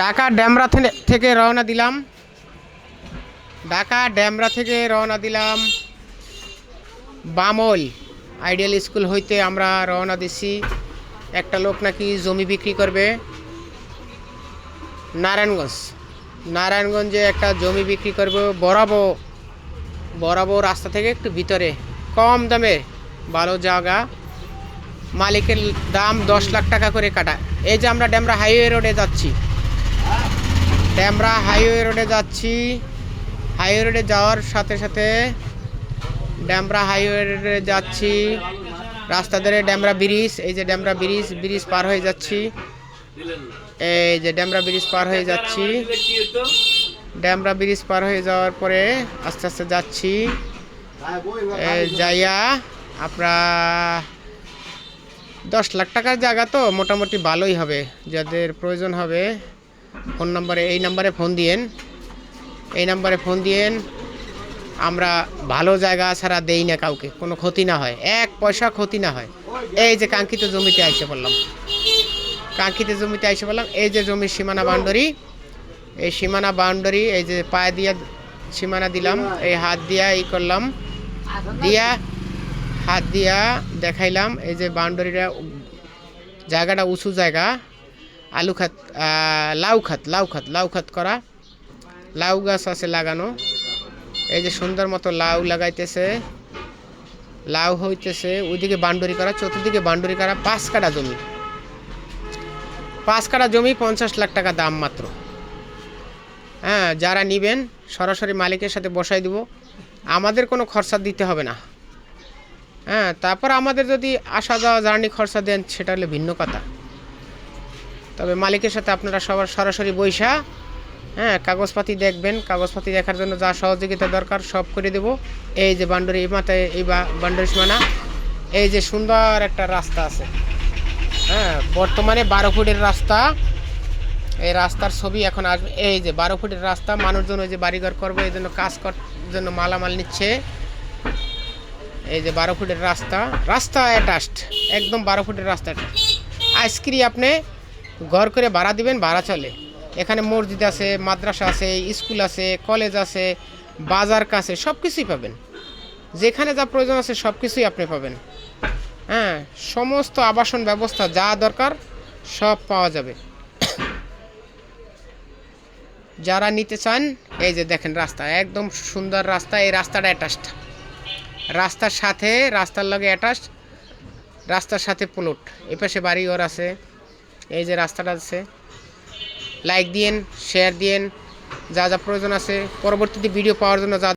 ঢাকা ড্যামরা থেকে রওনা দিলাম। ঢাকা ড্যামরা থেকে রওনা দিলাম বামল আইডিয়াল স্কুল হইতে আমরা রওনা দিছি। একটা লোক নাকি জমি বিক্রি করবে। নারায়ণগঞ্জ। নারায়ণগঞ্জে একটা জমি বিক্রি করবে বরাবর বরাবর রাস্তা থেকে একটু ভিতরে। কম দামে, ভালো জায়গা। মালিকের দাম দশ লাখ টাকা করে কাটা। এই যে আমরা ড্যামরা হাইওয়ে রোডে যাচ্ছি। ড্যামরা হাইওয়ে রোডে যাচ্ছি। হাইওয়ে রোডে যাওয়ার সাথে সাথে ড্যামরা হাইওয়ে রোডে যাচ্ছি। রাস্তা ধরে ড্যামরা ব্রিজ এই যে ড্যামরা ব্রিজ ব্রিজ পার হয়ে যাচ্ছি। এই যে ড্যামরা ব্রিজ পার হয়ে যাচ্ছি। ড্যামরা ব্রিজ পার হয়ে যাওয়ার পরে আস্তে আস্তে যাচ্ছি। যাইয়া আপনার দশ লাখ টাকার জায়গা তো মোটামুটি ভালোই হবে। যাদের প্রয়োজন হবে ফোন নাম্বারে, এই নাম্বারে ফোন দিয়েন। এই নাম্বারে ফোন দিয়েন, আমরা ভালো জায়গা ছাড়া দেই না কাউকে, কোনো ক্ষতি না হয়, এক পয়সা ক্ষতি না হয়। এই যে কাঙ্ক্ষিত জমিতে আইসে বললাম, কাঙ্ক্ষিত জমিতে আইসে বললাম, এই যে জমির সীমানা বাউন্ডারি, এই সীমানা বাউন্ডারি, এই যে পায়ে দিয়ে সীমানা দিলাম, এই হাত দিয়া এই করলাম, দিয়া হাত দিয়া দেখাইলাম, এই যে বাউন্ডারিটা, জায়গাটা উঁচু জায়গা আলু খাত লাউ খাত লাউ খাত লাউ খাত করা। লাউ গাছ আছে লাগানো। এই যে সুন্দর মতো লাউ লাগাইতেছে। লাউ হইতেছে ওইদিকে বাউন্ডারি করা, চতুর্দিকে বাউন্ডারি করা, পাঁচ কাটা জমি। পাঁচ কাটা জমি, পঞ্চাশ লাখ টাকা দাম মাত্র। হ্যাঁ যারা নিবেন, সরাসরি মালিকের সাথে বসাই দিব। আমাদের কোনো খরচা দিতে হবে না। হ্যাঁ তারপর আমাদের যদি আসা যাওয়া জার্নি খরচা দেন, সেটা হলে ভিন্ন কথা। তবে মালিকের সাথে আপনারা সবার সরাসরি বৈশা হ্যাঁ কাগজপাতি দেখবেন, কাগজপাতি দেখার জন্য যা সহযোগিতা দরকার সব করে দেব। এই যে বান্ডরি মাথায়, এই বা বান্ডরি সীমানা, এই যে সুন্দর একটা রাস্তা আছে। হ্যাঁ বর্তমানে বারো ফুটের রাস্তা, এই রাস্তার ছবি এখন আসবে এই যে বারো ফুটের রাস্তা, মানুষজন ওই যে বাড়িঘর করবে, এই জন্য কাজ কর, জন্য মালামাল নিচ্ছে। এই যে বারো ফুটের রাস্তা রাস্তা অ্যাটাচড একদম বারো ফুটের রাস্তা আইসক্রি আপনি ঘর করে ভাড়া দিবেন, ভাড়া চলে। এখানে মসজিদ আছে, মাদ্রাসা আছে, স্কুল আছে, কলেজ আছে, বাজার কাছে সব কিছুই পাবেন। যেখানে যা প্রয়োজন আছে সব কিছুই আপনি পাবেন। হ্যাঁ সমস্ত আবাসন ব্যবস্থা যা দরকার সব পাওয়া যাবে। যারা নিতে চান, এই যে দেখেন রাস্তা, একদম সুন্দর রাস্তা, এই রাস্তাটা অ্যাটাচড রাস্তার সাথে, রাস্তার লগে অ্যাটাচ রাস্তার সাথে প্লট এপাশে বাড়িঘর আছে। এই যে রাস্তাটা আছে। লাইক দিয়েন শেয়ার দিয়েন, যা যা প্রয়োজন আছে। পরবর্তীতে ভিডিও পাওয়ার জন্য যা